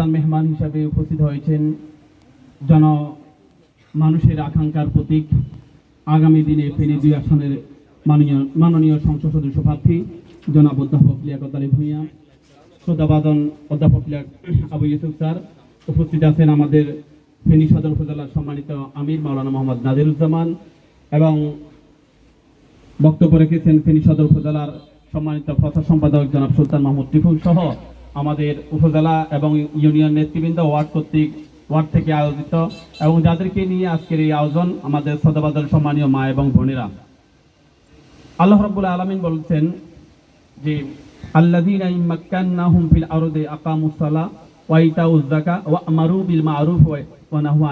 প্রধান মেহমান হিসাবে উপস্থিত হয়েছেন জন মানুষের আকাঙ্ক্ষার প্রতীক। আগামী দিনে ফেনী দুই আসনের মাননীয় মাননীয় সংসদ সদস্য প্রার্থী জনাব অধ্যাপক লিয়াকত আলী ভূঁইয়া শ্রদ্ধাবাদন অধ্যাপক লিয়াক আবু ইউসুফ স্যার উপস্থিত আছেন আমাদের ফেনী সদর উপজেলার সম্মানিত আমির মাওলানা মোহাম্মদ নাদিরুজ্জামান এবং বক্তব্য রেখেছেন ফেনী সদর উপজেলার সম্মানিত প্রচার সম্পাদক জনাব সুলতান মাহমুদ টিফুল সহ আমাদের উপজেলা এবং ইউনিয়ন নেতৃবৃন্দ ওয়ার্ড কর্তৃক ওয়ার্ড থেকে আয়োজিত এবং যাদেরকে নিয়ে আজকের এই আয়োজন আমাদের সদবাদল সম্মানীয় মা এবং বোনেরা। আল্লাহ রাব্বুল আলামিন বলছেন যে, আল্লাযীনা ইম্মাক্কান্নাহুম ফিল আরদি আকামুস সালাহ ওয়া ইতাউজ যাকা ওয়া আমারু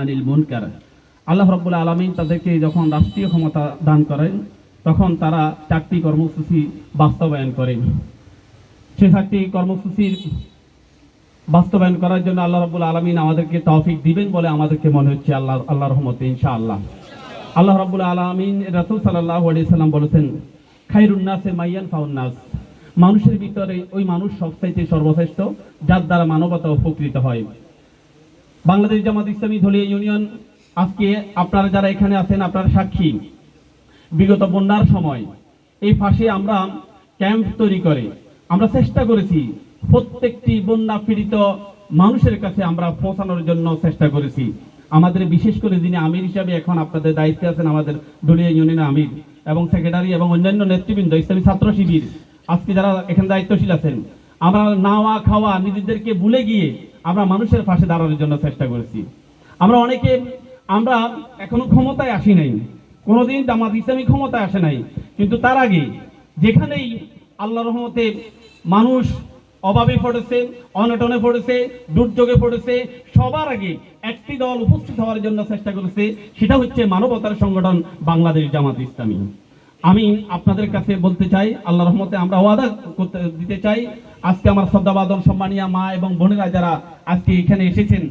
আনিল মুনকার। আল্লাহ রাব্বুল আলামিন তাদেরকে যখন রাষ্ট্রীয় ক্ষমতা দান করেন, তখন তারা চারটি কর্মসূচি বাস্তবায়ন করেন। সে চারটি কর্মসূচির বাস্তবায়ন করার জন্য আল্লাহ রাব্বুল আলামিন আমাদেরকে তৌফিক দিবেন বলে আমাদেরকে মনে হচ্ছে আল্লাহ আল্লাহ রহমতে, ইনশাআল্লাহ। আল্লাহ রাব্বুল আলামিন রাসূল আলাইহি সাল্লাম বলেছেন, খায়রুন নাসে মাইয়ান ফাউন নাস। মানুষের ভিতরে ওই মানুষ সবচাইতে সর্বশ্রেষ্ঠ, যার দ্বারা মানবতা উপকৃত হয়। বাংলাদেশ জামাত ইসলামী দলীয় ইউনিয়ন, আজকে আপনারা যারা এখানে আছেন, আপনারা সাক্ষী। বিগত বন্যার সময় এই পাশে আমরা ক্যাম্প তৈরি করে আমরা চেষ্টা করেছি। প্রত্যেকটি বন্যা পীড়িত মানুষের কাছে আমরা পৌঁছানোর জন্য চেষ্টা করেছি। আমাদের বিশেষ করে যিনি আমির হিসাবে এখন আপনাদের দায়িত্বে আছেন আমাদের দলীয় ইউনিয়নের আমির এবং সেক্রেটারি এবং অন্যান্য নেতৃবৃন্দ, ইসলামী ছাত্র শিবির, আজকে যারা এখানে দায়িত্বশীল আছেন, আমরা নাওয়া খাওয়া নিজেদেরকে ভুলে গিয়ে আমরা মানুষের পাশে দাঁড়ানোর জন্য চেষ্টা করেছি। আমরা অনেকে, আমরা এখনও ক্ষমতায় আসি নাই। কোনোদিন জামাত ইসলামী ক্ষমতায় আসে নাই। কিন্তু তার আগে যেখানেই আল্লাহ রহমতে মানুষ অভাবে পড়েছে, অনটনে পড়েছে, দুর্যোগে পড়েছে, সবার আগে একটি দল উপস্থিত হওয়ার জন্য চেষ্টা করেছে, সেটা হচ্ছে মানবতার সংগঠন বাংলাদেশ জামাত ইসলামী। আমি আপনাদের কাছে বলতে চাই, আল্লাহ রহমতে আমরা ওয়াদা করতে, দিতে চাই, আজকে আমার শ্রদ্ধাবাদন সম্মানিয়া মা এবং বোনেরা যারা আজকে এখানে এসেছেন,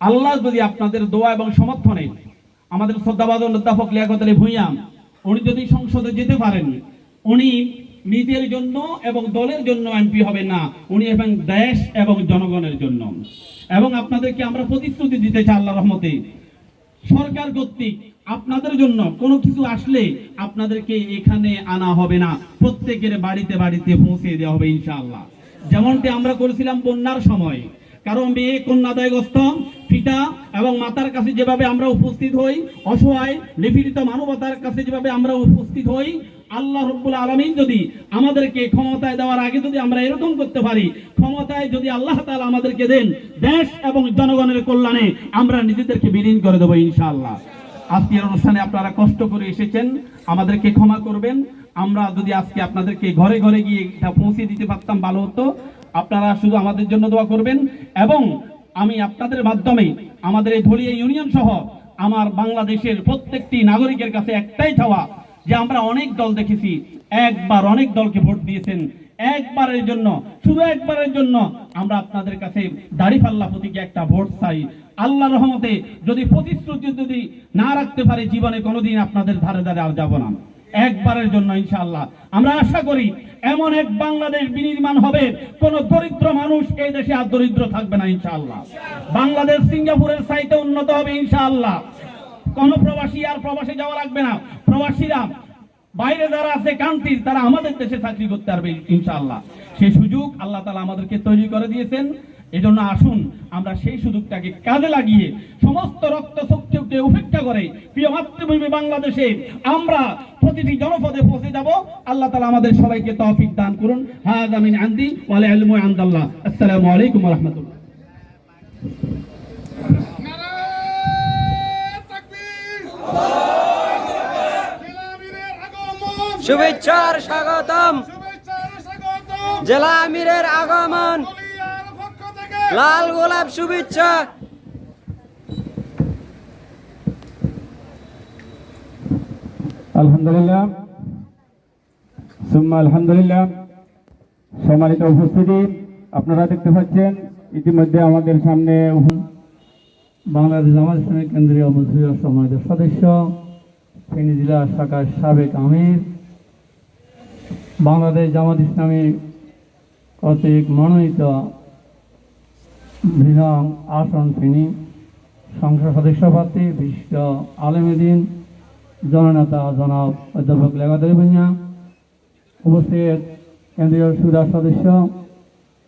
আল্লাহ যদি আপনাদের দোয়া এবং সমর্থনে আমাদের শ্রদ্ধাবাদন অধ্যাপক লিয়াকত আলী ভূঁইয়া, উনি যদি সংসদে যেতে পারেন, উনি নিজের জন্য এবং দলের জন্য এমপি হবে না। উনি এবং দেশ এবং জনগণের জন্য। এবং আপনাদেরকে আমরা প্রতিশ্রুতি দিতে চাই আল্লাহ রহমতে। সরকার কর্তৃক আপনাদের জন্য কোনো কিছু আসলে আপনাদেরকে এখানে আনা হবে না। প্রত্যেকের বাড়িতে বাড়িতে পৌঁছে দেওয়া হবে ইনশাআল্লাহ। যেমনটি আমরা করেছিলাম বন্যার সময়। কারণ মেয়ে কন্যাদায়গ্রস্ত, পিতা এবং মাতার কাছে যেভাবে আমরা উপস্থিত হই, অসহায়, নিপীড়িত মানবতার কাছে যেভাবে আমরা উপস্থিত হই আল্লাহ রব্বুল আলমিন যদি আমাদেরকে ক্ষমতায় দেওয়ার আগে যদি আমরা এরকম করতে পারি, ক্ষমতায় যদি আল্লাহ তালা আমাদেরকে দেন, দেশ এবং জনগণের কল্যাণে আমরা নিজেদেরকে বিলীন করে দেবো ইনশাআল্লাহ। আজকের অনুষ্ঠানে আপনারা কষ্ট করে এসেছেন, আমাদেরকে ক্ষমা করবেন। আমরা যদি আজকে আপনাদেরকে ঘরে ঘরে গিয়ে এটা পৌঁছে দিতে পারতাম, ভালো হতো। আপনারা শুধু আমাদের জন্য দোয়া করবেন এবং আমি আপনাদের মাধ্যমে আমাদের এই ধলিয়া ইউনিয়ন সহ আমার বাংলাদেশের প্রত্যেকটি নাগরিকের কাছে একটাই চাওয়া যে আমরা অনেক দল দেখেছি, একবার অনেক দলকে ভোট দিয়েছেন। একবারের জন্য, শুধু একবারের জন্য আমরা আপনাদের কাছে দাড়িপাল্লা প্রতীকে একটা ভোট চাই। আল্লাহ রহমতে যদি প্রতিশ্রুতি যদি না রাখতে পারে, জীবনে কোনোদিন আপনাদের ধারে ধারে আর যাব না। একবারের জন্য ইনশাআল্লাহ। আমরা আশা করি এমন এক বাংলাদেশ বিনির্মাণ হবে, কোন দরিদ্র মানুষ এই দেশে আর দরিদ্র থাকবে না ইনশাআল্লাহ। বাংলাদেশ সিঙ্গাপুরের সাইতে উন্নত হবে ইনশাআল্লাহ। কোন প্রবাসী আর প্রবাসে যাওয়া লাগবে না। প্রবাসীরা বাইরে যারা আছে কান্ট্রি তারা আমাদের দেশে চাকরি করতে পারবে ইনশাআল্লাহ। সেই সুযোগ আল্লাহ তালা আমাদেরকে তৈরি করে দিয়েছেন। এজন্য আসুন, আমরা সেই সুযোগটাকে কাজে লাগিয়ে সমস্ত রক্ত শক্তিকে উপেক্ষা করে প্রিয় মাতৃভূমি বাংলাদেশে আমরা প্রতিটি জনপদে পৌঁছে যাব। আল্লাহ তালা আমাদের সবাইকে তৌফিক দান করুন। হাজ আমিন আন্দি ওয়ালে আলমু আন্দাল্লাহ। আসসালামু আলাইকুম রহমতুল্লাহ। শুভেচ্ছার স্বাগতম। জেলা আমিরের আগমন। লাল গোলাপ শুভেচ্ছা। আলহামদুলিল্লাহ। সুম্মা আলহামদুলিল্লাহ। সম্মানিত উপস্থিতি, আপনারা দেখতে পাচ্ছেন, ইতিমধ্যে আমাদের সামনে বাংলাদেশ জামাত ইসলামী কেন্দ্রীয় মন্ত্রী সম্মানিত সদস্য, ফেনী জেলা শাখার সাবেক আমির, বাংলাদেশ জামাত ইসলামী কর্তৃক মনোনীত মৃণাং আসন ফিনি সংসদ সদস্য প্রার্থী বিশিষ্ট আলমদিন জননেতা জনাব অধ্যাপক লেগাদারি ভূঁইয়া উপস্থিত কেন্দ্রীয় সুরা সদস্য,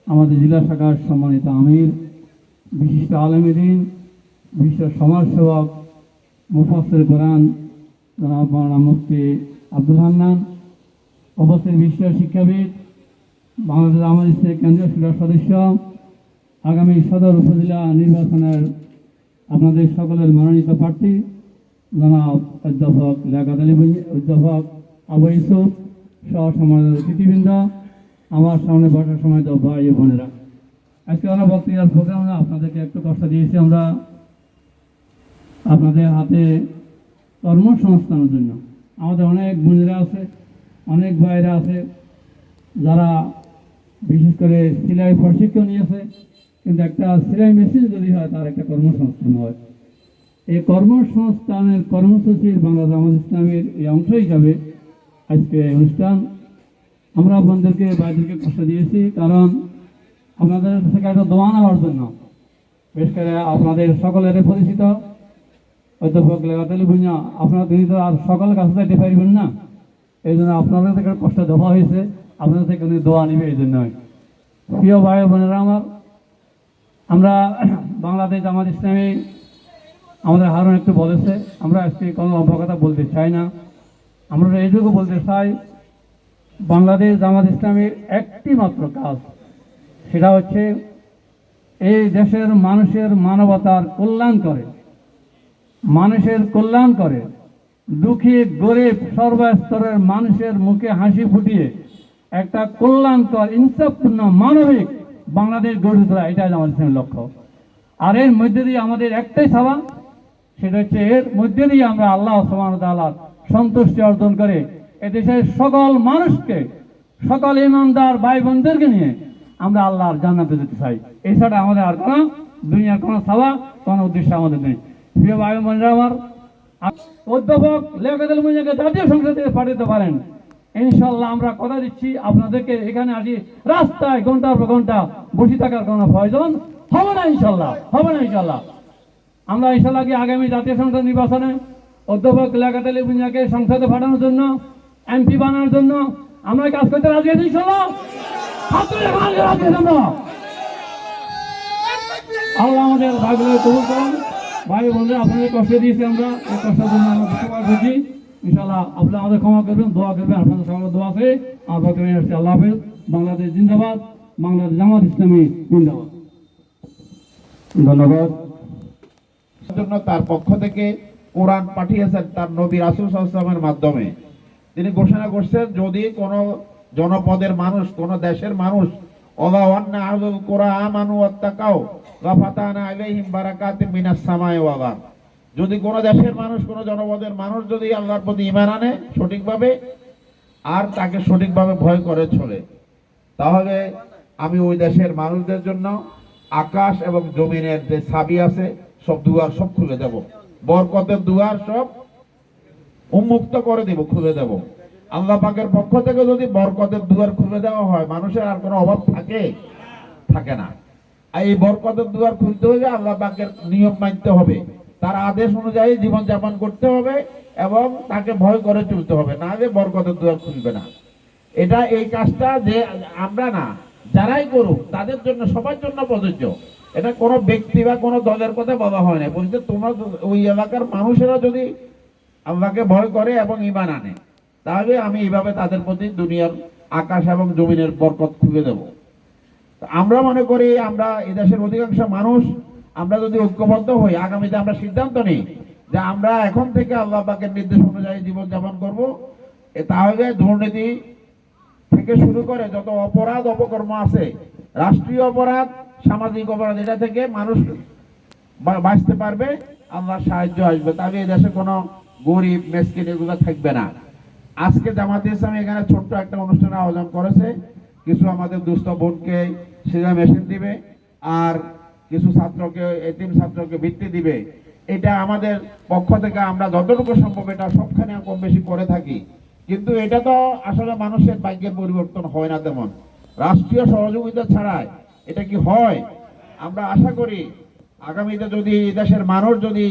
আমাদের জেলা শাখার সম্মানিত আমির, বিশিষ্ট আলমদিন বিশিষ্ট সমাজসেবক মুফাসের কোরআন জনাব মৌলানা মুফতি আব্দুল হান্নান, উপস্থিত বিশ্ব শিক্ষাবিদ, বাংলাদেশ ইসলামের কেন্দ্রীয় সুরা সদস্য, আগামী সদর উপজেলা নির্বাচনের আপনাদের সকলের মনোনীত প্রার্থী জনাব অধ্যাপক লেখাত আলী অধ্যাপক আবু ইউসুফ সহ সমাজের অতিথিবৃন্দ, আমার সামনে বসার সময় তো ভাই বোনেরা। আজকে আমরা বক্তৃতার প্রোগ্রামে আপনাদেরকে একটু কষ্ট দিয়েছি। আমরা আপনাদের হাতে কর্মসংস্থানের জন্য। আমাদের অনেক বোনেরা আছে, অনেক ভাইরা আছে, যারা বিশেষ করে সেলাই প্রশিক্ষণ নিয়েছে, কিন্তু একটা সেলাই মেশিন যদি হয়, তার একটা কর্মসংস্থান হয়। এই কর্মসংস্থানের কর্মসূচির বাংলা জামাত ইসলামের এই অংশ হিসাবে আজকে অনুষ্ঠান। আমরা আপনাদেরকে বাইরেকে কষ্ট দিয়েছি, কারণ আপনাদের থেকে একটা দোয়া নেওয়ার জন্য। বিশেষ করে আপনাদের সকলের পরিচিত। অধ্যাপক লেগাতালি ভুঁইয়া আপনারা তিনি তো আর সকলের কাছে যেতে পারবেন না, এই জন্য আপনাদের থেকে কষ্ট দেওয়া হয়েছে, আপনাদের থেকে দোয়া নিবে এই জন্য প্রিয় ভাই বোনেরা আমার, আমরা বাংলাদেশ জামাত ইসলামী, আমাদের হারুন একটু বলেছে, আমরা আজকে কোনো অভ্যকতা বলতে চাই না। আমরা এইটুকু বলতে চাই, বাংলাদেশ জামাত ইসলামের একটি মাত্র কাজ, সেটা হচ্ছে এই দেশের মানুষের মানবতার কল্যাণ করে। মানুষের কল্যাণ করে। দুঃখী, গরিব, সর্বস্তরের মানুষের মুখে হাসি ফুটিয়ে একটা কল্যাণকর, ইনসাফপূর্ণ, মানবিক বাংলাদেশ গড়ে তোলা এটাই আমাদের লক্ষ্য। আর এর মধ্যে দিয়ে আমাদের একটাই সাবান সেটা হচ্ছে এর মধ্যে দিয়ে আমরা আল্লাহ সমান তালার সন্তুষ্টি অর্জন করে এদেশের সকল মানুষকে, সকল ইমানদার ভাই বোনদেরকে নিয়ে আমরা আল্লাহর জান্নাতে যেতে চাই। এছাড়া আমাদের আর কোনো দুনিয়ার কোনো সাবা কোনো উদ্দেশ্য আমাদের নেই। প্রিয় ভাই বোনেরা আমার অধ্যাপক লেখাদুল মুজিকে জাতীয় সংসদ থেকে পাঠাতে পারেন। ইনশাল্লাহ আমরা কথা দিচ্ছি আপনাদেরকে এখানে আসি। রাস্তায় ঘণ্টার পর ঘণ্টা বসে থাকার কোনো প্রয়োজন হবে না ইনশাল্লাহ হবে না ইনশাল্লাহ আমরা ইনশাল্লাহ কি আগামী জাতীয় সংসদ নির্বাচনে অধ্যাপক আলী ভুঁইয়াকে সংসদে পাঠানোর জন্য, এমপি বানানোর জন্য আমরা কাজ করতে রাজি আছি ইনশাল্লাহ। আল্লাহ আমাদের ভাইগুলো কবুল ভাই বন্ধুরা, আপনাদের কষ্ট দিয়েছি আমরা। এই কষ্টের জন্য আমরা দুঃখবার করছি। ইনশাল্লাহ আপনারা আমাদের ক্ষমা করবেন, দোয়া করবেন। আপনাদের সকলের দোয়া আছে। আমার নিয়ে আসছি, আল্লাহ হাফেজ। বাংলাদেশ জিন্দাবাদ, বাংলাদেশ জামাত ইসলামী জিন্দাবাদ। ধন্যবাদ। জন্য তার পক্ষ থেকে কোরআন পাঠিয়েছেন তার নবী রাসুল সাল্লামের মাধ্যমে। তিনি ঘোষণা করছেন, যদি কোনো জনপদের মানুষ, কোন দেশের মানুষ আহলুল কোরআন আমানু ওয়াত্তাকাও ওয়া ফাতানা আলাইহিম বারাকাতিন মিনাস সামাই ওয়াল যদি কোনো দেশের মানুষ, কোনো জনপদের মানুষ যদি আল্লাহর প্রতি ইমান আনে সঠিকভাবে আর তাকে সঠিকভাবে ভয় করে চলে, তাহলে আমি ওই দেশের মানুষদের জন্য আকাশ এবং জমিনের যে ছাবি আছে, সব দুয়ার সব খুলে দেব। বরকতের দুয়ার সব উন্মুক্ত করে দেব, খুলে দেব। আল্লাহ পাকের পক্ষ থেকে যদি বরকতের দুয়ার খুলে দেওয়া হয়, মানুষের আর কোনো অভাব থাকে? থাকে না। আর এই বরকতের দুয়ার খুলতে হলে আল্লাহ পাকের নিয়ম মানতে হবে। তার আদেশ অনুযায়ী জীবন যাপন করতে হবে এবং তাকে ভয় করে চলতে হবে, না যে বরকতের দুয়ার খুলবে না। এটা এই কাজটা যে আমরা না, যারাই করুক, তাদের জন্য, সবার জন্য প্রযোজ্য। এটা কোনো ব্যক্তি বা কোনো দলের কথা বলা হয় না। বলছে তোমার ওই এলাকার মানুষেরা যদি আল্লাহকে ভয় করে এবং ইমান আনে। তাহলে আমি এইভাবে তাদের প্রতি দুনিয়ার আকাশ এবং জমিনের বরকত খুলে দেব। আমরা মনে করি আমরা এই দেশের অধিকাংশ মানুষ, আমরা যদি ঐক্যবদ্ধ হই, আগামীতে আমরা সিদ্ধান্ত নিই যে আমরা এখন থেকে আল্লাহ পাকের নির্দেশ অনুযায়ী জীবন যাপন করব তাহলে দুর্নীতি থেকে শুরু করে যত অপরাধ অপকর্ম আছে, রাষ্ট্রীয় অপরাধ, সামাজিক অপরাধ, এটা থেকে মানুষ বাঁচতে পারবে, আল্লাহর সাহায্য আসবে। তাহলে এই দেশে কোনো গরিব, মেসকিন এগুলো থাকবে না। আজকে জামাতে ইসলামী এখানে ছোট্ট একটা অনুষ্ঠান আয়োজন করেছে। কিছু আমাদের দুস্থ বোনকে সেজা মেশিন দিবে আর কিছু ছাত্রকে, এতিম ছাত্রকে বৃত্তি দিবে। এটা আমাদের পক্ষ থেকে আমরা যতটুকু সম্ভব এটা সবখানে কম বেশি করে থাকি। কিন্তু এটা তো আসলে মানুষের ভাগ্যের পরিবর্তন হয় না তেমন। রাষ্ট্রীয় সহযোগিতা ছাড়াই এটা কি হয়? আমরা আশা করি আগামীতে যদি দেশের মানুষ যদি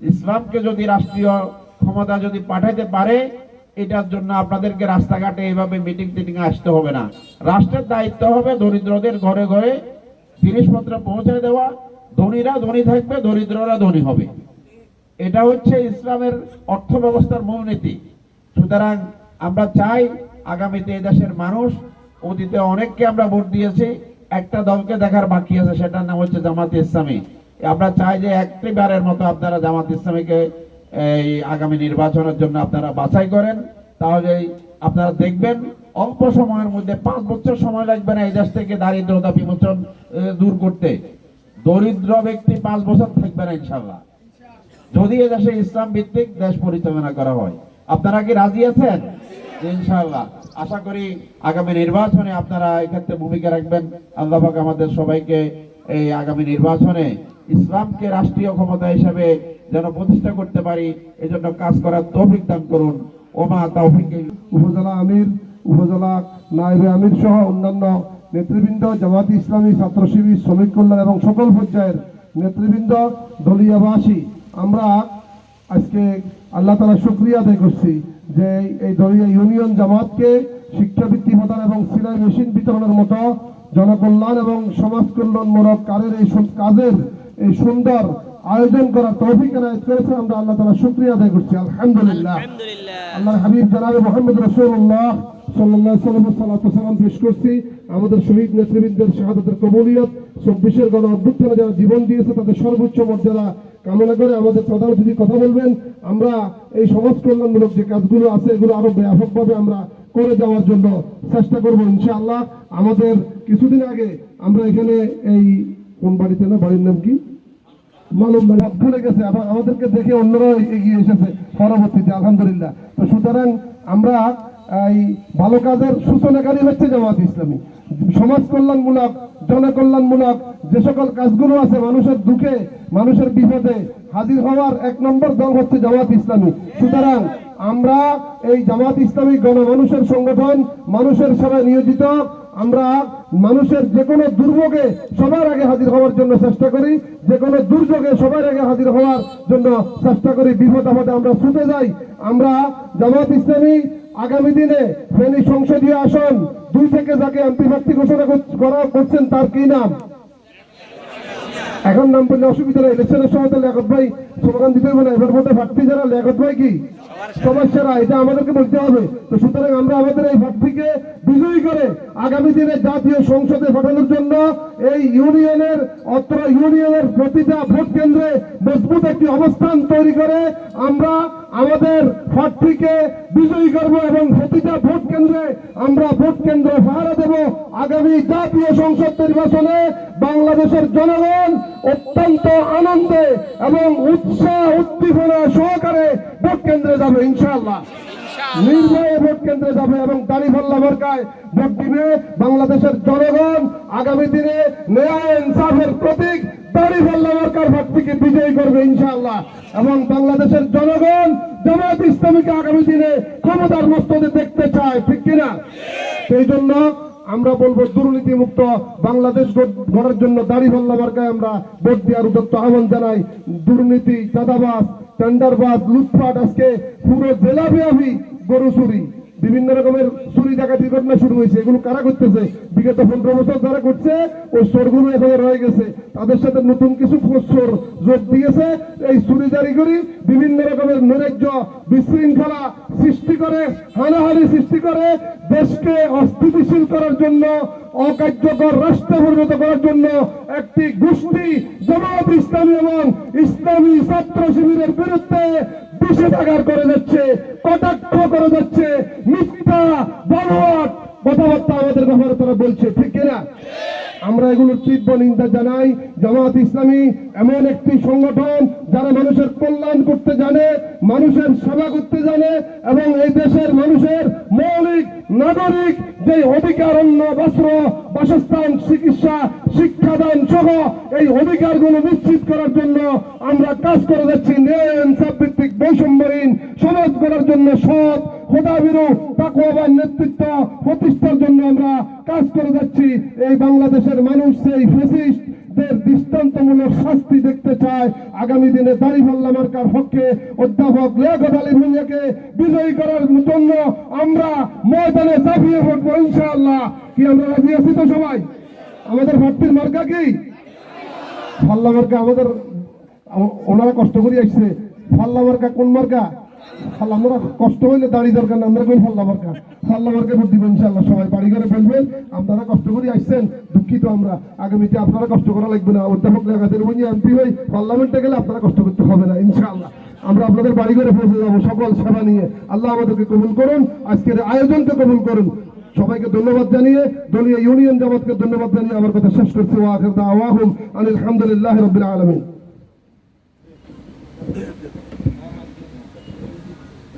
ইসলামকে যদি রাষ্ট্রীয় ক্ষমতা যদি পাঠাইতে পারে এটার জন্য আপনাদেরকে রাস্তাঘাটে এইভাবে মিটিং টিটিং আসতে হবে না। রাষ্ট্রের দায়িত্ব হবে দরিদ্রদের ঘরে ঘরে জিনিসপত্র পৌঁছে দেওয়া। ধনীরা ধনী থাকবে, দরিদ্ররা ধনী হবে। এটা হচ্ছে ইসলামের অর্থ ব্যবস্থার মূলনীতি। সুতরাং আমরা চাই আগামীতে এই দেশের মানুষ, অতীতে অনেককে আমরা ভোট দিয়েছি, একটা দলকে দেখার বাকি আছে, সেটার নাম হচ্ছে জামাত ইসলামী। আমরা চাই যে একটি বারের মতো আপনারা জামাত ইসলামীকে এই আগামী নির্বাচনের জন্য আপনারা বাছাই করেন। তাহলে আপনারা দেখবেন অল্প সময়ের মধ্যে পাঁচ বছর সময় লাগবে না এই দেশ থেকে দারিদ্রতা বিমোচন দূর করতে। দরিদ্র ব্যক্তি পাঁচ বছর থাকবে না ইনশাল্লাহ যদি এ দেশে ইসলাম ভিত্তিক দেশ পরিচালনা করা হয়, আপনারা কি রাজি আছেন? ইনশাল্লাহ আশা করি আগামী নির্বাচনে আপনারা এক্ষেত্রে ভূমিকা রাখবেন। আল্লাহ আমাদের সবাইকে এই আগামী নির্বাচনে ইসলামকে রাষ্ট্রীয় ক্ষমতা হিসেবে যেন প্রতিষ্ঠা করতে পারি, এজন্য কাজ করার তৌফিক দান করুন। ওমা তৌফিক। উপজেলা আমির, উপজেলা নায়েবে আমির সহ অন্যান্য নেতৃবৃন্দ জামাত ইসলামী ছাত্র শিবির শ্রমিক কল্যাণ এবং সকল পর্যায়ের নেতৃবৃন্দ, দলীয়বাসী, আমরা আজকে আল্লাহ তালা শুক্রিয়া আদায় করছি যে এই দলীয় ইউনিয়ন জামাতকে শিক্ষাবৃত্তি প্রদান এবং সিলাই মেশিন বিতরণের মতো জনকল্যাণ এবং সমাজ কল্যাণমূলক কাজের এই কাজের এই সুন্দর আয়োজন করার তৌফিক এনায়েত করেছে আমরা আল্লাহ তালা শুক্রিয়া আদায় করছি। আলহামদুলিল্লাহ। আল্লাহ হাবিব জানাবে মোহাম্মদ রসুল্লাহ সাল্লাম পেশ করছি। আমাদের শহীদ নেতৃবৃন্দের শাহাদাতের কবুলিয়ত চব্বিশের গণ অভ্যুত্থানে যারা জীবন দিয়েছে তাদের সর্বোচ্চ মর্যাদা কামনা করে আমাদের প্রধান অতিথি কথা বলবেন। আমরা এই সমাজ কল্যাণমূলক যে কাজগুলো আছে এগুলো আরও ব্যাপকভাবে আমরা করে যাওয়ার জন্য চেষ্টা করব, ইনশাআল্লাহ। আমাদের কিছুদিন আগে আমরা এখানে এই, কোন বাড়িতে না, বাড়ির নাম কি? মালুম ভুলে গেছে। আবার আমাদেরকে দেখে অন্যরা এগিয়ে এসেছে পরবর্তীতে, আলহামদুলিল্লাহ। তো সুতরাং আমরা এই ভালো কাজের সূচনাকারী হচ্ছে জামাত ইসলামী। সমাজ কল্যাণমূলক জনকল্যাণমূলক যে সকল কাজগুলো আছে, মানুষের দুঃখে, মানুষের বিপদে হাজির হওয়ার এক নম্বর দল হচ্ছে জামাত ইসলামী। সুতরাং আমরা এই জামাত ইসলামী গণমানুষের সংগঠন, মানুষের সেবায় নিয়োজিত। আমরা মানুষের যে কোনো দুর্ভোগে সবার আগে হাজির হওয়ার জন্য চেষ্টা করি। যে কোনো দুর্যোগে সবার আগে হাজির হওয়ার জন্য চেষ্টা করি। বিপদ আপদে আমরা ছুটে যাই। আমরা জামাত ইসলামী আগামী দিনে ফেনী সংসদীয় আসন, দুই থেকে যাকে এমপি প্রার্থী ঘোষণা করা করছেন তার কি নাম? এখন নাম বললে অসুবিধা নেই। ইলেকশনের সময় তো লেখত ভাই স্লোগান দিতে হবে না। এবার ভোটে প্রার্থী যারা লেখত ভাই কি? সেরা এটা আমাদেরকে বলতে হবে। তো সুতরাং আমরা আমাদের এই প্রার্থীকে বিজয়ী করে আগামী দিনে জাতীয় সংসদে পাঠানোর জন্য এই ইউনিয়নের, অত্র ইউনিয়নের প্রতিটা ভোট কেন্দ্রে মজবুত একটি অবস্থান তৈরি করে আমরা আমাদের প্রার্থীকে বিজয়ী করব এবং প্রতিটা ভোট কেন্দ্রে আমরা ভোট কেন্দ্র পাহারা দেব। আগামী জাতীয় সংসদ নির্বাচনে বাংলাদেশের জনগণ অত্যন্ত আনন্দে এবং উৎসাহ উদ্দীপনা সহকারে ভোট কেন্দ্রে যাবে ইনশাআল্লাহ। নির্ভয়ে ভোট কেন্দ্রে যাবে এবং দাঁড়িপাল্লা মার্কায় ভোট দিবে বাংলাদেশের জনগণ। আগামী দিনে ন্যায় ইনসাফের প্রতীক দাঁড়িপাল্লা মার্কার ভোটটিকে বিজয়ী করবে ইনশাআল্লাহ। এবং বাংলাদেশের জনগণ জামাত ইসলামীকে আগামী দিনে ক্ষমতার মস্তদে দেখতে চায়, ঠিক কিনা? সেই জন্য আমরা বলব দুর্নীতি মুক্ত বাংলাদেশ গড়- গড়ার জন্য দাড়ি পাল্লা মার্কায় আমরা ভোট দেওয়ার উদ্যত্ত আহ্বান জানাই। দুর্নীতি, চাঁদাবাজ, টেন্ডারবাজ, লুটপাট, আজকে পুরো জেলাব্যাপী গরু চুরি। বিভিন্ন রকমের চুরি ডাকাতি ঘটনা শুরু হয়েছে। এগুলো কারা করতেছে? বিগত পনেরো বছর যারা করছে, ওই চোরগুলো এখানে রয়ে গেছে। তাদের সাথে নতুন কিছু চোর যোগ দিয়েছে। এই চুরি জারি করি বিভিন্ন রকমের নৈরাজ্য বিশৃঙ্খলা সৃষ্টি করে, হানাহানি সৃষ্টি করে, দেশকে অস্থিতিশীল করার জন্য, অকার্যকর রাষ্ট্রে পরিণত করার জন্য একটি গোষ্ঠী জামাত ইসলামী এবং ইসলামী ছাত্র শিবিরের বিরুদ্ধে নিষেধাজ্ঞা করে যাচ্ছে, কটাক্ষ করে যাচ্ছে, মিথ্যা, বলবৎ কথাবার্তা আমাদের ব্যাপারে তারা বলছে, ঠিক কিনা? আমরা এগুলোর তীব্র নিন্দা জানাই, জামাত ইসলামী এমন একটি সংগঠন যারা মানুষের কল্যাণ করতে জানে, মানুষের সেবা করতে জানে, এবং এই দেশের মানুষের মৌলিক নাগরিক যে অধিকার অন্য বস্ত্র, বাসস্থান, চিকিৎসা, শিক্ষাদান সহ এই অধিকারগুলো নিশ্চিত করার জন্য আমরা কাজ করে যাচ্ছি। ন্যায় ভিত্তিক বৈষম্যহীন সমাজ করার জন্য সৎ খোদাবিরু তাকুয়াবান নেতৃত্ব প্রতিষ্ঠার জন্য আমরা কাজ করে যাচ্ছি। এই বাংলাদেশের মানুষ, সেই ফেসিস্ট অপরাধীদের দৃষ্টান্তমূলক শাস্তি দেখতে চায়। আগামী দিনে দাড়ি পাল্লা মার্কার পক্ষে অধ্যাপক লিয়াকত আলী ভুঁইয়াকে বিজয়ী করার জন্য আমরা ময়দানে ঝাঁপিয়ে পড়ব ইনশাআল্লাহ। কি, আমরা রাজি আছি তো সবাই? আমাদের প্রার্থীর মার্কা কি? ফাল্লা মার্কা আমাদের, আম- ওনারা কষ্ট করে আসছে ফাল্লা মার্কা কোন মার্কা? আমরা কষ্ট হইলে দরকার না, আমরা মার্কা ফাল্লা মার্কা ভোট দিব ইনশাল্লাহ সবাই বাড়ি ঘরে আপনারা কষ্ট করে আসছেন, দুঃখিত আমরা। আগামীতে আপনারা কষ্ট করা লাগবে না। অধ্যাপক উনি এমপি হই পার্লামেন্টে গেলে আপনারা কষ্ট করতে হবে না, ইনশাআল্লাহ। আমরা আপনাদের বাড়ি ঘরে পৌঁছে যাব, সকল সেবা নিয়ে। আল্লাহ আমাদেরকে কবুল করুন, আজকের আয়োজনকে কবুল করুন। সবাইকে ধন্যবাদ জানিয়ে, দলীয় ইউনিয়ন জামাতকে ধন্যবাদ জানিয়ে আমার কথা শেষ করছি। আলহামদুলিল্লাহ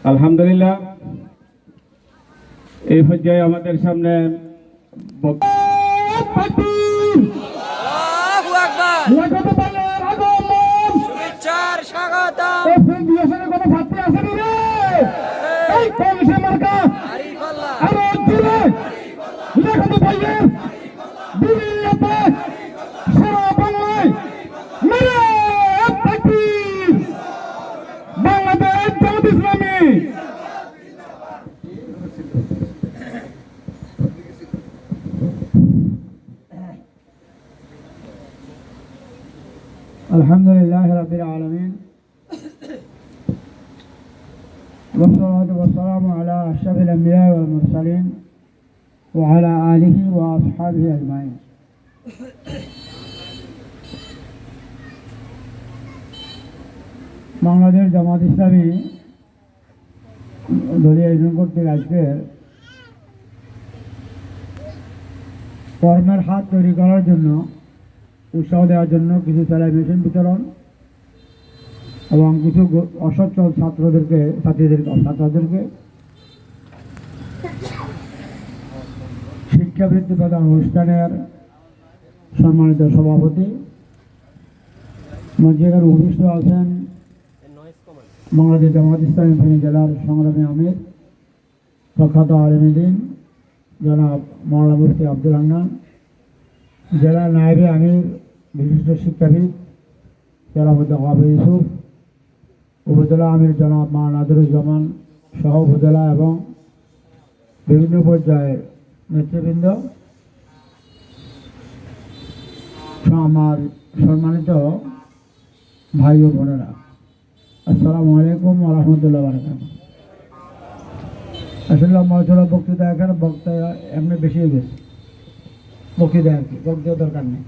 আলহামদুলিল্লাহ। এই পর্যায়ে আমাদের সামনে বক- আল্লাহু আকবার। লাগাতে ইসলামী দলীয় আয়োজন কর্তৃক আজকের কর্মের হাত তৈরি করার জন্য, উৎসাহ দেওয়ার জন্য কিছু সেলাই মেশিন বিতরণ এবং কিছু অসচ্ছল ছাত্রদেরকে, ছাত্রীদের ছাত্রদেরকে শিক্ষাবৃত্তি প্রদান অনুষ্ঠানের সম্মানিত সভাপতি মঞ্চের উপস্থিত আছেন বাংলাদেশ জামাত ইসলামী ফেনী জেলার সংগ্রামী আমির, প্রখ্যাত আলমীদিন জনাব মৌলানা মুফতি আব্দুল হান্নান জেলা নায়েবে আমির, বিশিষ্ট শিক্ষাবিদ জেলা মুদ্দাকাবে ইউসুফ, উপজেলা আমির জনাব মা নাদরুজ্জামান সহ উপজেলা এবং বিভিন্ন পর্যায়ের নেতৃবৃন্দ। আমার সম্মানিত ভাই ও বোনেরা। আসলে বক্তৃতা এখানে এমনি বেশি দরকার নেই।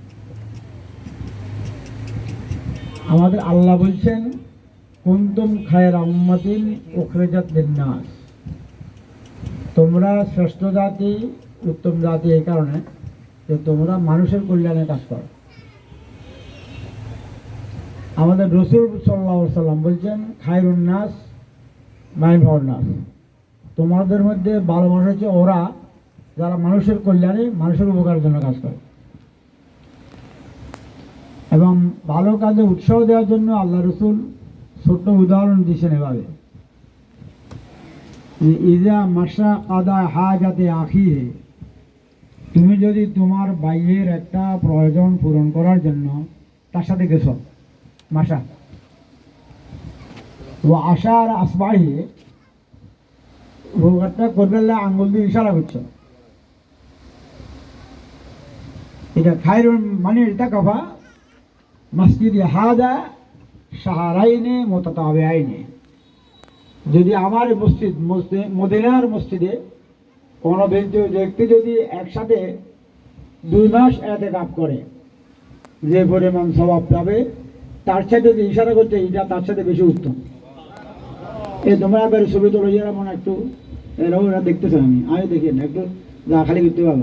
আমাদের আল্লাহ বলছেন, কুন্তুম খায়ের আম্মাতিন উখরেজাত লিন্নাস। তোমরা শ্রেষ্ঠ জাতি, উত্তম জাতি এই কারণে যে তোমরা মানুষের কল্যাণে কাজ করো। আমাদের রসুল সাল্লাহ সাল্লাম বলছেন, খায়রুন নাস মাইন নাস। তোমাদের মধ্যে ভালো মানুষ হচ্ছে ওরা, যারা মানুষের কল্যাণে, মানুষের উপকারের জন্য কাজ করে। এবং ভালো কাজে উৎসাহ দেওয়ার জন্য আল্লাহ রসুল ছোট্ট উদাহরণ দিয়েছেন এভাবে। ইজা মাসা কাদা হা যাতে আখি তুমি যদি তোমার বাইয়ের একটা প্রয়োজন পূরণ করার জন্য তার সাথে গেছ। মাসা ও আশার আসবাহি রোগাটা করবে আঙ্গুল দিয়ে ইশারা করছ। এটা খাইরুন মানে এটা কফা মসজিদ হাদা সাহারাইনে মোতাবে আইনে যদি আমার মসজিদ মদিনার মসজিদে কোনো ব্যক্তি ব্যক্তি যদি একসাথে দুই মাস এতে কাপ করে, যে পরিমাণ স্বভাব পাবে তার সাথে যে ইশারা করছে এটা তার সাথে বেশি উত্তম। এ তোমরা এবার ছবি তোলো, এরা মনে একটু, এরাও এরা দেখতেছে আমি আমি দেখি না, একটু যা খালি করতে পারব।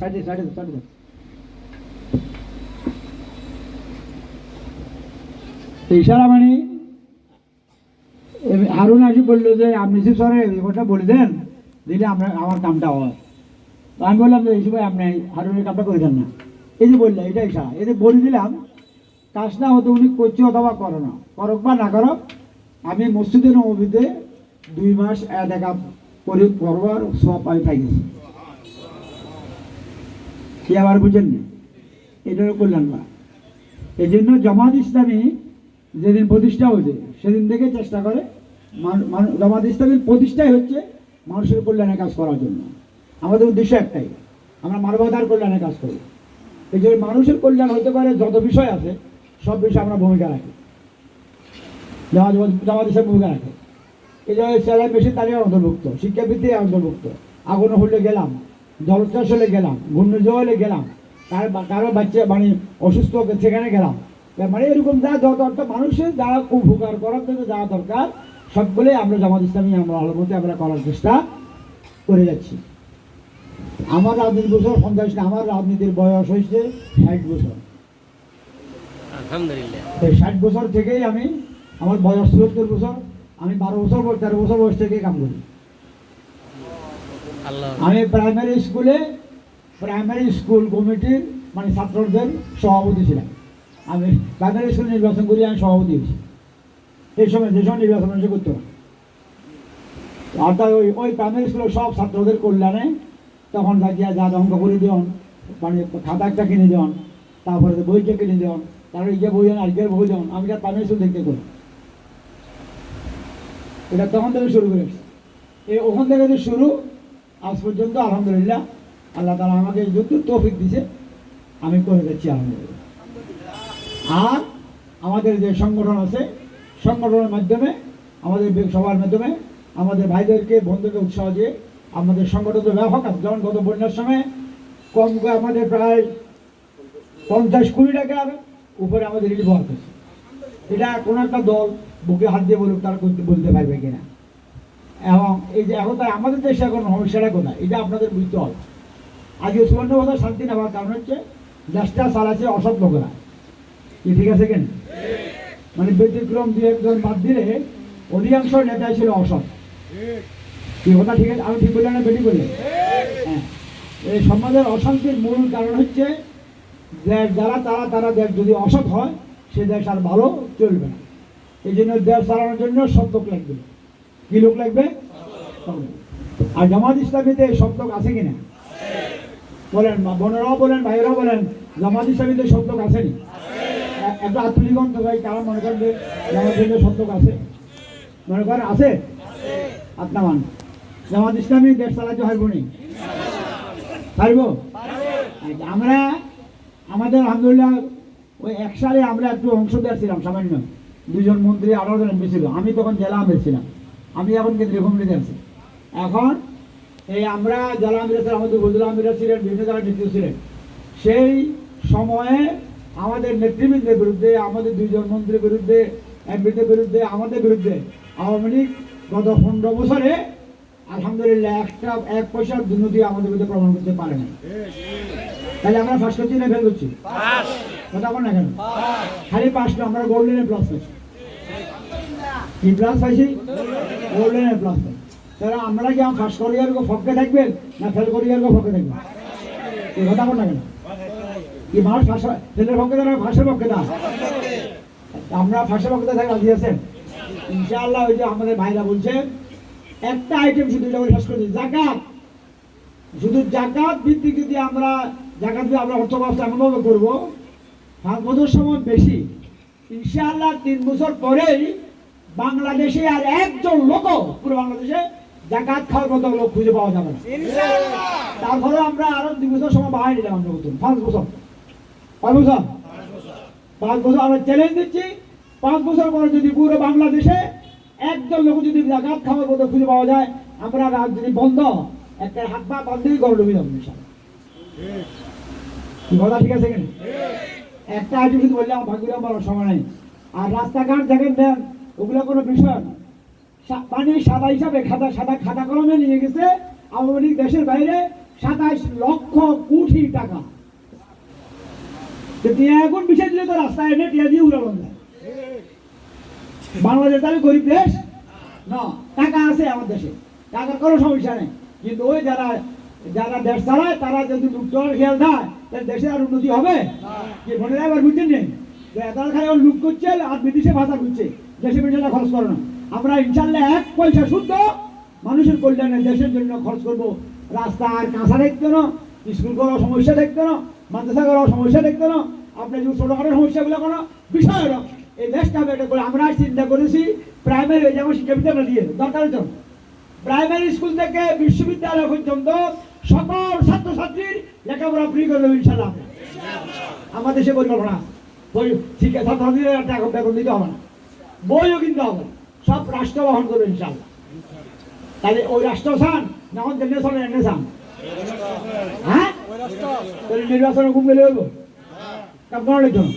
সাইডে সাইডে ইশারা মানে হারুন আসি বলল যে, আপনি যে সরে রিপোর্টটা বলে দেন, দিলে আমরা, আমার কামটা হয়। আমি বললাম যে, এই সময় আপনি হারুনের কামটা করে দেন না। এই যে বললে এটা ইশারা এই যে বলে দিলাম কাজটা হয়তো উনি করছে অথবা করো না। করক বা না করক, আমি মসজিদের নবীতে দুই মাস দেখা করে করবার সব আমি পাই গেছি। কি আবার বুঝেননি এটা হলো কল্যাণ করা এই জন্য জামাত ইসলামী যেদিন প্রতিষ্ঠা হয়েছে, সেদিন থেকে চেষ্টা করে জামাত ইসলামীর প্রতিষ্ঠাই হচ্ছে মানুষের কল্যাণে কাজ করার জন্য। আমাদের উদ্দেশ্য একটাই, আমরা মানবতার কল্যাণে কাজ করি। এই যে মানুষের কল্যাণ হতে পারে, যত বিষয় আছে, সব বিষয়ে আমরা ভূমিকা রাখি। জামাত জামাত ভূমিকা রাখে। এই যে সেলাই মেশিন তালিকা অন্তর্ভুক্ত, শিক্ষাবৃত্তি অন্তর্ভুক্ত। আগুন হলে গেলাম জলচাষ হলে গেলাম ঘূর্ণিঝড় হলে গেলাম, কার কারও বাচ্চা মানে অসুস্থ সেখানে গেলাম। মানে এরকম যা যত অর্থাৎ মানুষের যা উপকার করার জন্য যা দরকার, সবগুলোই আমরা জামাত ইসলামী আমরা আলোমতে আমরা করার চেষ্টা করে যাচ্ছি। আমার রাজনীতি বছর না আমার রাজনীতির বয়স হয়েছে ষাট বছর। আলহামদুলিল্লাহ। ষাট বছর থেকেই আমি আমার বয়স চুয়াত্তর বছর আমি বারো বছর বয়স তেরো বছর বয়স থেকে কাম করি। আমি প্রাইমারি স্কুলে প্রাইমারি স্কুল কমিটির মানে ছাত্রদের সভাপতি ছিলাম। আমি প্রাইমারি স্কুল নির্বাচন করি আমি সভাপতি হয়েছি। এই সময় যে সময় নির্বাচন করতো অর্থাৎ ওই ওই প্রাইমারি স্কুলের সব ছাত্রদের কল্যাণে তখন থাকিয়া যা অঙ্ক করে দিওন মানে খাতা একটা কিনে দিওন তারপরে বইটা কিনে দিওন তারপরে ইয়ে বই দেন আজকের বই দেন, আমি প্রাইমারি স্কুল দেখতে করি? এটা তখন থেকে শুরু করেছি এই ওখান থেকে যে শুরু, আজ পর্যন্ত আলহামদুলিল্লাহ আল্লাহ তালা আমাকে যত তৌফিক দিছে, আমি করে যাচ্ছি আলহামদুলিল্লাহ। আর আমাদের যে সংগঠন আছে, সংগঠনের মাধ্যমে, আমাদের সবার মাধ্যমে, আমাদের ভাইদেরকে, বন্ধুকে উৎসাহ দিয়ে আমাদের সংগঠন তো ব্যাপক আছে যেমন গত বন্যার সময় কম করে আমাদের প্রায় পঞ্চাশ কোটি টাকার উপরে আমাদের রিলিফ হওয়ার আছে এটা কোনো একটা দল বুকে হাত দিয়ে বলুক, তারা করতে বলতে পারবে কিনা। এবং এই যে এখন তাই আমাদের দেশে এখন সমস্যাটা কোথায় এটা আপনাদের বুঝতে হবে। আজকে সুবর্ণ কথা শান্তি নেওয়ার কারণ হচ্ছে দেশটা চালাচ্ছে অসৎ লোকেরা। কি ঠিক আছে কেন? মানে ব্যতিক্রম দিয়ে একজন বাদ দিলে অধিকাংশ নেতাই ছিল অসৎ। কি কথা? ঠিক আছে, আমি ঠিক বললাম না, বেটি বললেন হ্যাঁ। এই সমাজের অশান্তির মূল কারণ হচ্ছে যে যারা তারা তারা দেশ যদি অসৎ হয়, সে দেশ আর ভালো চলবে না। এই জন্য দেশ চালানোর জন্য লোক লাগবে। কি লোক লাগবে? আর জামাত ইসলামীতে সৎ লোক আছে কিনা? বলেন বোনেরাও বলেন, ভাইয়েরাও বলেন, জামাত ইসলামীতে সৎ লোক আসেনি একটা আত্মীয়গণ তো ভাই কারা মনে করেন যে জামাত ইসলামীতে আছে। মনে করেন আছে? আপনামান জামাত ইসলামী দেশ চালাতে হারবো নি? পারব? আমরা, আমাদের আলহামদুলিল্লাহ, ওই এক সালে আমরা একটু অংশদার ছিলাম, সামান্য। দুজন মন্ত্রী, আঠারো জন এমপি ছিল। আমি তখন জেলা আমির ছিলাম। আমি এখন কেন্দ্রীয় কমিটিতে আছি। এখন এই আমরা জেলা আমির ছিলাম আমাদের বজুল আমিরা ছিলেন, বিভিন্ন জায়গায় নেতৃত্ব ছিলেন। সেই সময়ে আমাদের নেতৃবৃন্দের বিরুদ্ধে, আমাদের দুজন মন্ত্রীর বিরুদ্ধে, এমপিদের বিরুদ্ধে, আমাদের বিরুদ্ধে আওয়ামী লীগ গত পনেরো বছরে আলহামদুলিল্লাহ, একটা, এক পয়সার দুর্নীতি আমাদের মধ্যে প্রমাণ করতে পারে না তাহলে আমরা ফার্স্ট করছি না ফেল করছি? কথা বল না কেন? খালি পাস না, আমরা গোল্ডেনের প্লাস পাইছি কি প্লাস পাইছি? গোল্ডেনের প্লাস পাই তাহলে আমরা কি ফার্স্ট করিয়ার ফকে থাকবেন না ফেল করিয়ার ফকে থাকবেন এই কথা বল না কেন? কি মানুষ ফাঁসা ফেলের পক্ষে দেয় ফাঁসের পক্ষে না আমরা ফাঁসের পক্ষে থাকতে রাজি আছেন? ইনশাআল্লাহ ওই যে আমাদের ভাইরা বলছে একটা আইটেম শুধু এটা শেষ করে জাকাত। শুধু জাকাত ভিত্তিক যদি আমরা জাকাত দিয়ে আমরা অর্থ ব্যবস্থা এমনভাবে করব পাঁচ বছর সময় বেশি। ইনশাআল্লাহ তিন বছর পরেই বাংলাদেশে আর একজন লোক পুরো বাংলাদেশে জাকাত খাওয়ার মতো লোক খুঁজে পাওয়া যাবে না। তারপরে আমরা আরও দুই বছর সময় বাড়াই নিলাম আমরা নতুন। পাঁচ বছর। পাঁচ বছর। পাঁচ বছর। আমরা চ্যালেঞ্জ দিচ্ছি। পাঁচ বছর পরে যদি পুরো বাংলাদেশে একজন লোক যদি জাকাত খাওয়ার মতো খুঁজে পাওয়া যায়, আমরা রাজনীতি বন্ধ, একটা হাত পা বন্ধই করে ডুবে যাব কথা ঠিক আছে কেন? একটা আইটেম শুধু বললে আমার ভাগ্য আমার সময় নেই। আর রাস্তাঘাট দেখেন দেন, ওগুলো কোনো বিষয় না। পানি সাদা হিসাবে খাতা সাদা খাতা কলমে নিয়ে গেছে, আওয়ামী লীগ দেশের বাইরে সাতাইশ লক্ষ কোটি টাকা। টিয়া এখন বিষয় দিলে তো রাস্তায় এনে টিয়া দিয়ে উড়ানো যায়। বাংলাদেশ তাহলে গরিব দেশ? না টাকা আছে আমার দেশে। টাকার কোনো সমস্যা নেই। কিন্তু ওই যারা যারা দেশ চালায় তারা যদি লুটতর খেয়াল দেয় তাহলে দেশে আর উন্নতি হবে? যে বোনেরা এবার বুঝছেন নেই যে তারা খালি লুট করছে আর বিদেশে ভাষা করছে দেশে বিদেশে খরচ করে না। আমরা ইনশাল্লাহ এক পয়সা শুদ্ধ মানুষের কল্যাণে দেশের জন্য খরচ করব। রাস্তা আর কাঁচা দেখতে না স্কুল করার সমস্যা দেখতে না মাদ্রাসা করার সমস্যা দেখতো না। আপনি যদি ছোটখাটো সমস্যাগুলো কোনো বিষয় এই দেশটা এটা করে আমরা চিন্তা করেছি প্রাইমারি যেমন শিক্ষাবিদ্যা আমরা দিয়ে দরকার জন্য প্রাইমারি স্কুল থেকে বিশ্ববিদ্যালয় পর্যন্ত সকল ছাত্রছাত্রীর লেখাপড়া ফ্রি করে দেবো ইনশাল্লাহ। আমাদের সে পরিকল্পনা। বই, শিক্ষা, ছাত্রছাত্রীদের টাকা বেতন দিতে হবে না। বইও কিনতে হবে। সব রাষ্ট্র বহন করবে ইনশাল্লাহ তাহলে ওই রাষ্ট্র চান না এখন জেনারেশন এনে চান? হ্যাঁ? তাহলে নির্বাচনে ঘুম গেলে হইব? জন্য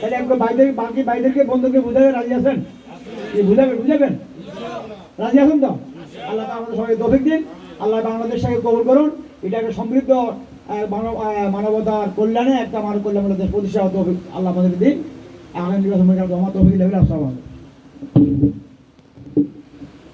তাহলে একবার বাইদের বাকি বাইদেরকে বন্ধুকে বুঝাবে রাজি আছেন? বুঝাবেন বুঝাবেন? রাজি আছেন তো? আল্লাহ আমাদের সবাই দফিক দিন। আল্লাহ বাংলাদেশটাকে কবল করুন। এটা একটা সমৃদ্ধ মানব মানবতার কল্যাণে একটা মানব কল্যাণমূলক দেশ প্রতিষ্ঠা তৌফিক আল্লাহ আমাদের দিন। আগামী নির্বাচন আমার তৌফিক লেভেল আসসালাম